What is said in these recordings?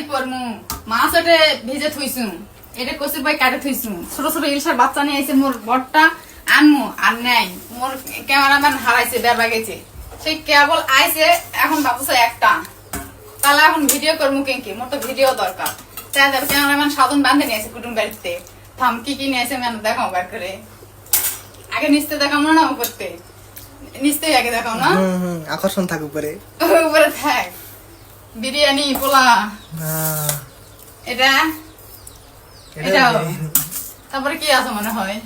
তরকারি করমু মাছ ওটে ভেজে থইছু। এটা কচুর ভাই কাটে থইছু। ছোট ছোট ইলিশার বাচ্চা নিয়ে আইছে মোর বটটা আনমু আর নাই মোর ক্যামেরাম্যান হারাইছে বেরবা গেছে। সেই কেবল আইছে এখন ভাবছে একটা। তাহলে এখন ভিডিও করমু কেঙ্কি মোর তো ভিডিও দরকার। তাই যাবে ক্যামেরাম্যান সাধন বান্ধে নিয়েছে কুটুম বাড়িতে। থাম কি কি নিয়েছে আমি দেখাও বার করে। আগে নিচতে দেখাও না করতে নিচতেই আগে দেখাও না? আকর্ষণ থাক উপরে। উপরে থাক। বিরিয়ানি পোলা এটা এটা এটাও। তারপরে কি আছে মনে হয়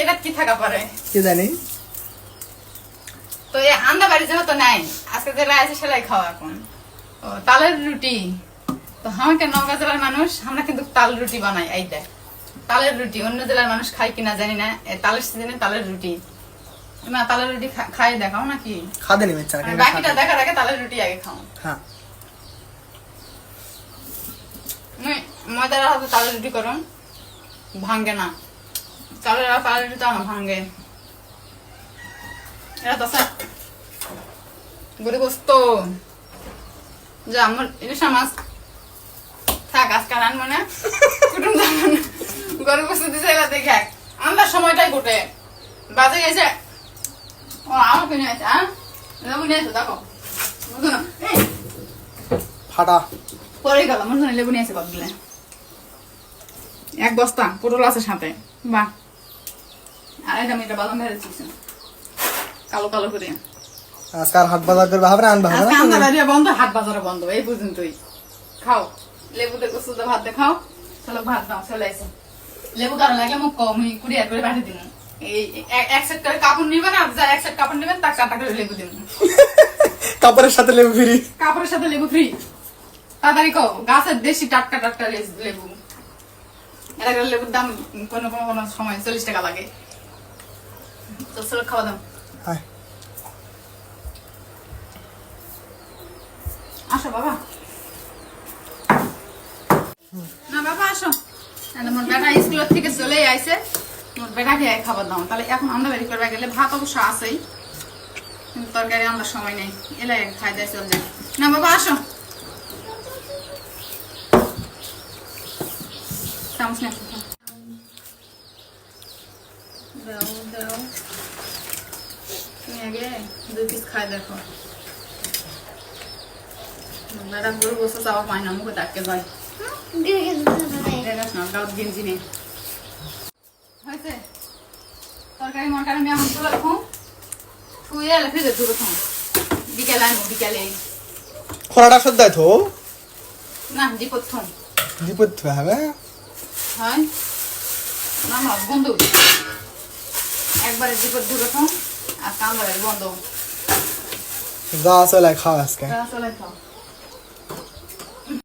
এটা কি থাকা পারে কি জানি তো এই আন্দা বাড়ি যেহেতু নাই আজকে যেটা আছে সেটাই খাওয়া এখন ও তালের রুটি তো আমাকে নওগাঁ জেলার মানুষ আমরা কিন্তু তাল রুটি বানাই এই দেখ তালের রুটি অন্য জেলার মানুষ খায় কিনা জানি না তালের সিজনে তালের রুটি না তালের রুটি খাই দেখাও নাকি? খাদে নিবে চা মানে বাকিটা দেখার আগে তালের রুটি আগে খাও। হ্যাঁ। ময়দার হাতে তালের রুটি করুন। ভাঙ্গে না। আর তালের রুটি তো আমার ভাঙ্গে এরা তো গরিব গোস্ত যা আমার ইলিশা মাছ। থাক আজকে আর আনব না। কুটুম না গরিব দিছে এবার দেখে। আমরা সময়টাই ঘটে বাজে গেছে। ফাটা। পরে গেল আমার জন্য লেবু নিয়ে এসে কতগুলো এক বস্তা পটল আছে সাথে। বাহ। আর এটা বাদাম ভেজে কালো কালো করে। আজকাল হাট বাজার করবে হবে আনবে হবে আজকে আমরা বন্ধ হাট বাজারে বন্ধ এই পর্যন্তই। খাও। লেবু দেখো ভাত দে খাও। চলো ভাত দাও চলে এসে লেবু কারও লাগলে মুখ কম কুড়িয়ার করে পাঠিয়ে দিন কাপড়ের সাথে লেবু ফ্রি। কাপড়ের সাথে লেবু ফ্রি। তাড়াতাড়ি কও গাছের দেশি টাটকা টাটকা লেবু। এটা লেবুর দাম কোনো কোনো কোনো সময় চল্লিশ টাকা লাগে। তো চলো খাওয়া হ্যাঁ আসো বাবা। না বাবা আসো। মোর বেটা স্কুল থেকে চলেই আইছে। মোর বেটাকে খাবার দাও। তাহলে এখন আমরা বেরি করবে গেলে ভাত অবশ্য আছেই। কিন্তু তরকারি আমরা সময় নেই। এলে খাই দেয় চল যায় না বাবা আসো। চামচ না দাও দাও। তুমি আগে দুই পিস খাই দেখো। বেটা গরু বসে চাওয়া পায় না মুখে ডাকতে যায়। গাঁত গেঞ্জি নেই হয়েছে? তরকারি মরকারি আমি এখন তুলে রাখুন শুয়ে এলে ফ্রিজে তুলে রাখুন বিকেলে আনব বিকেলে খোলাটা সদ্যায় তো। না জি প্রথম বিপদ হবে? হয়? না না বন্ধ একবারে বিপদ ধরে রাখুন আর কামবারে বন্ধ যা চলে খাও আজকে। চলে খাও।